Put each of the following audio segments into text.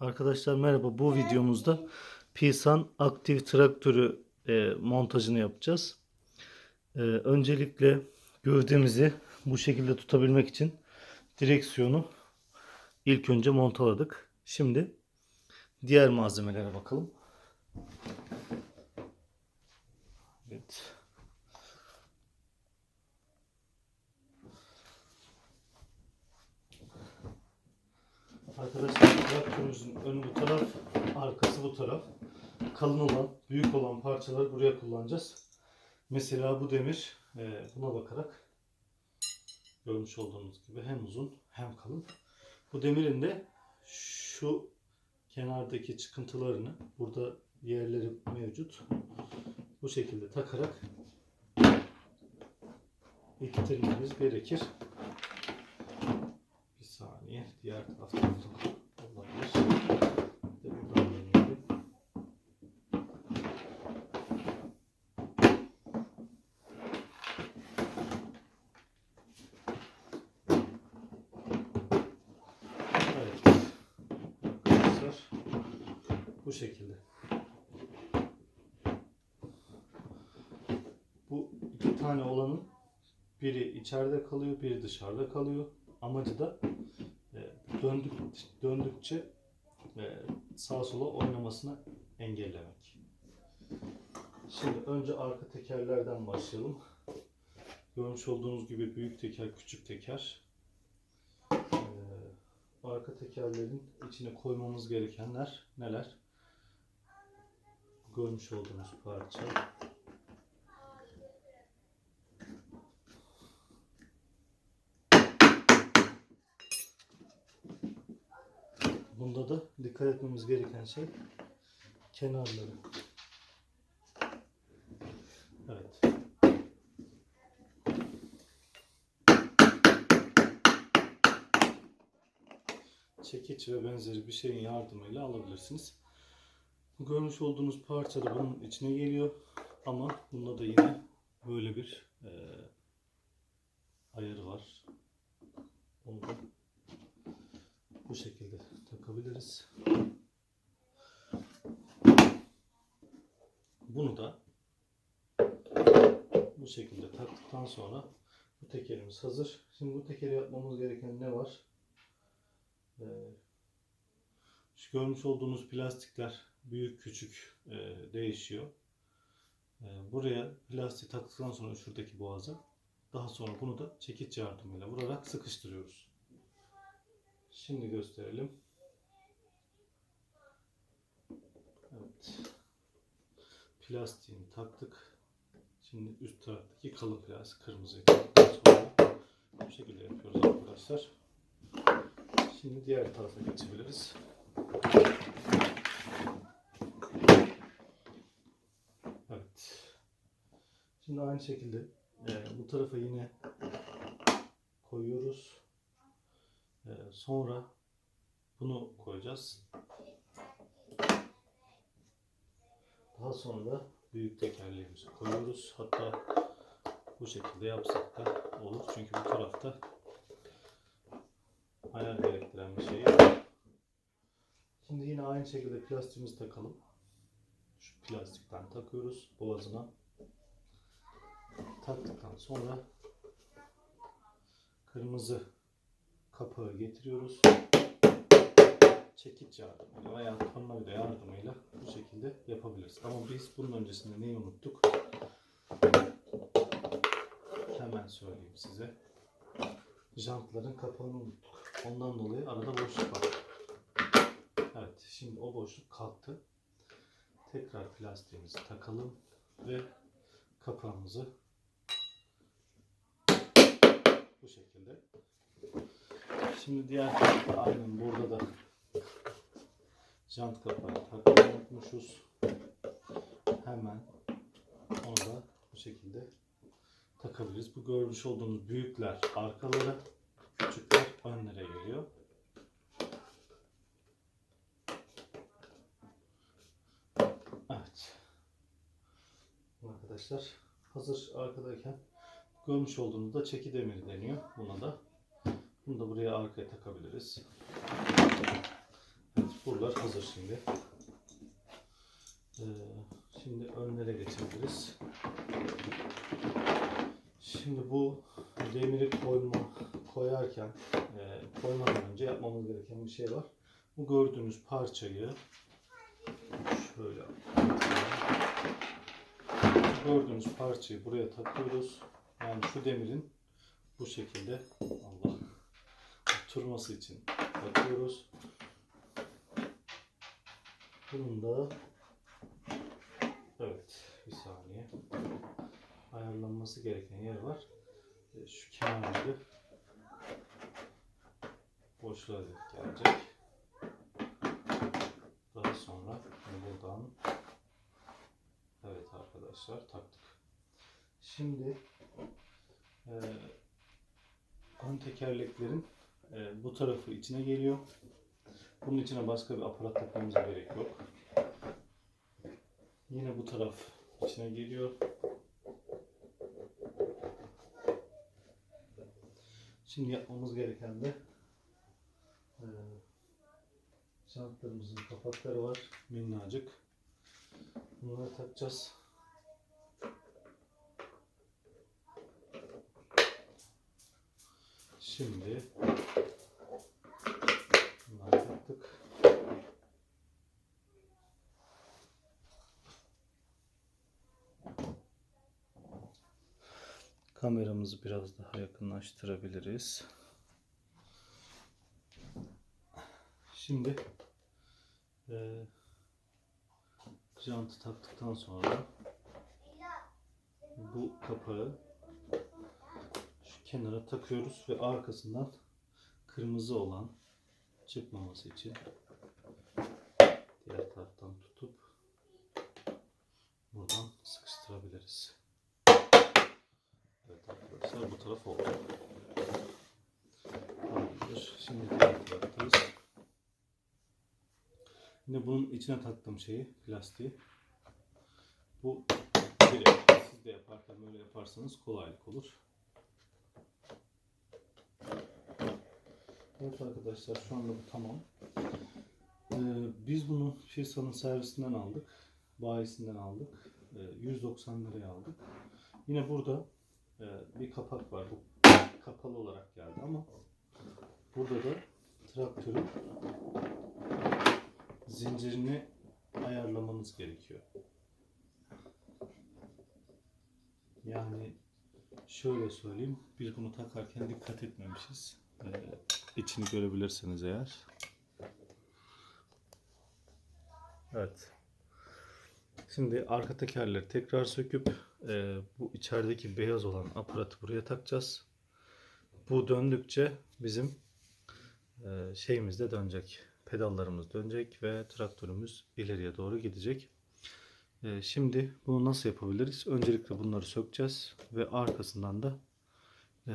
Arkadaşlar merhaba. Bu videomuzda Pisan aktif traktörü e, montajını yapacağız. E, öncelikle gövdemizi bu şekilde tutabilmek için direksiyonu ilk önce montaladık. Şimdi diğer malzemelere bakalım. Evet. Arkadaşlar traktörümüzün önü bu taraf, arkası bu taraf. Kalın olan, büyük olan parçaları buraya kullanacağız. Mesela bu demir e, buna bakarak görmüş olduğunuz gibi hem uzun hem kalın. Bu demirin de şu kenardaki çıkıntılarını burada yerleri mevcut. Bu şekilde takarak ittirmemiz gerekir. Bir saniye. Diğer taraftan da olabilir. Bir de buradan deneyelim. Evet. Arkadaşlar bu şekilde. Bu iki tane olanın biri içeride kalıyor, biri dışarıda kalıyor. Amacı da e, döndük, döndükçe e, sağa sola oynamasını engellemek. Şimdi önce arka tekerlerden başlayalım. Görmüş olduğunuz gibi büyük teker, küçük teker. E, arka tekerlerin içine koymamız gerekenler neler? Görmüş olduğunuz parça. Bunda da dikkat etmemiz gereken şey kenarları. Evet. Çekiç ve benzeri bir şeyin yardımıyla alabilirsiniz. Bu görmüş olduğunuz parça da bunun içine geliyor. Ama bunda da yine böyle bir eee ayarı var. Onu da bu şekilde takabiliriz. Bunu da bu şekilde taktıktan sonra bu tekerimiz hazır. Şimdi bu tekeri yapmamız gereken ne var? Ee, şu görmüş olduğunuz plastikler büyük küçük e, değişiyor. E, buraya plastiği taktıktan sonra şuradaki boğaza daha sonra bunu da çekiç yardımıyla vurarak sıkıştırıyoruz. Şimdi gösterelim. Evet. Plastiğini taktık. Şimdi üst taraftaki kalın plastik taktıktan sonra bu şekilde yapıyoruz arkadaşlar. Şimdi diğer tarafa geçebiliriz. Evet. Şimdi aynı şekilde e, bu tarafa yine koyuyoruz. Ee, sonra bunu koyacağız. Daha sonra da büyük tekerleğimizi koyuyoruz. Hatta bu şekilde yapsak da olur. Çünkü bu tarafta ayar gerektiren bir şey yok. Şimdi yine aynı şekilde plastiğimizi takalım. Şu plastikten takıyoruz boğazına. Taktıktan sonra kırmızı kapağı getiriyoruz. Çekiç yardımıyla veya tornavida yardımıyla bu şekilde yapabiliriz. Ama biz bunun öncesinde neyi unuttuk? Hemen söyleyeyim size. Jantların kapağını unuttuk. Ondan dolayı arada boşluk var. Evet, şimdi o boşluk kalktı. Tekrar plastiğimizi takalım ve kapağımızı bu şekilde Şimdi diğer tarafta aynen burada da jant kapağı takmayı unutmuşuz. Hemen onu da bu şekilde takabiliriz. Bu görmüş olduğunuz büyükler arkalara, küçükler önlere geliyor. Evet. Arkadaşlar hazır arkadayken görmüş olduğunuzda çeki demiri deniyor buna da. Bunu da buraya arkaya takabiliriz. Evet, burada parçalar hazır şimdi. Ee, şimdi önlere geçebiliriz. Şimdi bu demiri koyma koyarken e, koymadan önce yapmamız gereken bir şey var. Bu gördüğünüz parçayı şöyle gördüğünüz parçayı buraya takıyoruz. Yani şu demirin bu şekilde Allah oturması için takıyoruz. Bunun da evet bir saniye ayarlanması gereken yer var. E, Şu kenarları boşluğa gelecek. Daha sonra buradan evet arkadaşlar taktık. Şimdi e, ön tekerleklerin e, bu tarafı içine geliyor. Bunun içine başka bir aparat takmamıza gerek yok. Yine bu taraf içine geliyor. Şimdi yapmamız gereken de e, jantlarımızın kapakları var. Minnacık. Bunları takacağız. Şimdi bunları taktık. Kameramızı biraz daha yakınlaştırabiliriz. Şimdi eee jantı taktıktan sonra bu kapağı şu kenara takıyoruz ve arkasından kırmızı olan çıkmaması için diğer taraftan tutup buradan sıkıştırabiliriz. Evet arkadaşlar bu taraf oldu. Tamamdır. Şimdi diğer taraftayız. Yine bunun içine taktığım şeyi, plastiği. Bu direkt siz de yaparken böyle yaparsanız kolaylık olur. Evet arkadaşlar şu anda bu tamam. Ee, biz bunu Firsa'nın servisinden aldık. Bayisinden aldık. Ee, 190 liraya aldık. Yine burada e, bir kapak var. Bu kapalı olarak geldi ama burada da traktörün zincirini ayarlamanız gerekiyor. Yani şöyle söyleyeyim, biz bunu takarken dikkat etmemişiz. Ee, içini görebilirsiniz eğer. Evet. Şimdi arka tekerleri tekrar söküp e, bu içerideki beyaz olan aparatı buraya takacağız. Bu döndükçe bizim e, şeyimiz de dönecek. Pedallarımız dönecek ve traktörümüz ileriye doğru gidecek. E, şimdi bunu nasıl yapabiliriz? Öncelikle bunları sökeceğiz ve arkasından da e,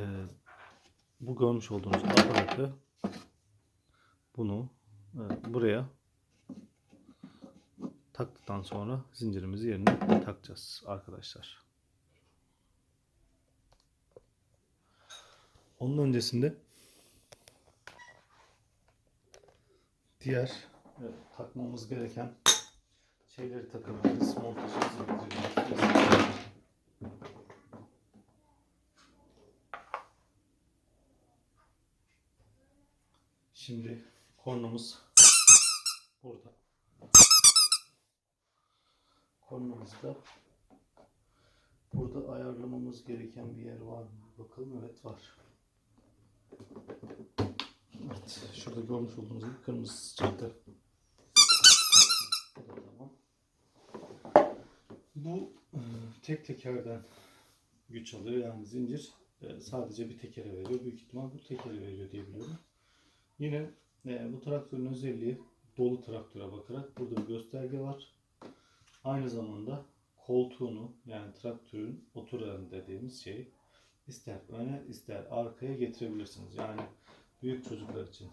bu görmüş olduğunuz aparatı bunu e, buraya taktıktan sonra zincirimizi yerine takacağız arkadaşlar. Onun öncesinde diğer e, takmamız gereken şeyleri takabiliriz. Montajımızı bitirebiliriz. Şimdi kornamız burada. Kornamızda burada ayarlamamız gereken bir yer var mı? Bakalım evet var. Evet, şurada görmüş olduğunuz gibi kırmızı tamam. Bu e, tek tekerden güç alıyor yani zincir e, sadece bir tekere veriyor. Büyük ihtimal bu tekeri veriyor diye biliyorum. Yine e, bu traktörün özelliği dolu traktöre bakarak burada bir gösterge var. Aynı zamanda koltuğunu yani traktörün oturan dediğimiz şey ister öne ister arkaya getirebilirsiniz. Yani büyük çocuklar için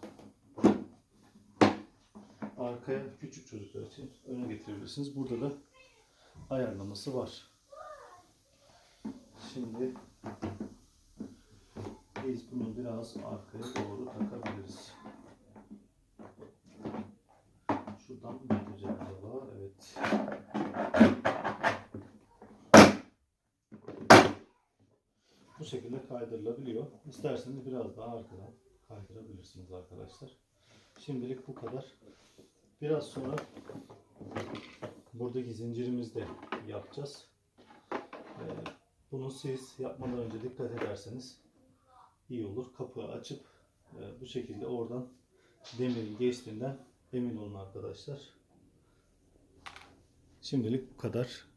arkaya küçük çocuklar için öne getirebilirsiniz. Burada da ayarlaması var. Şimdi biz bunu biraz arkaya doğru takabiliriz. Bu şekilde kaydırılabiliyor. İsterseniz biraz daha arkadan kaydırabilirsiniz arkadaşlar. Şimdilik bu kadar. Biraz sonra buradaki zincirimizi de yapacağız. Ee, Bunu siz yapmadan önce dikkat ederseniz iyi olur. Kapıyı açıp e, bu şekilde oradan demirin geçtiğinden emin olun arkadaşlar. Şimdilik bu kadar.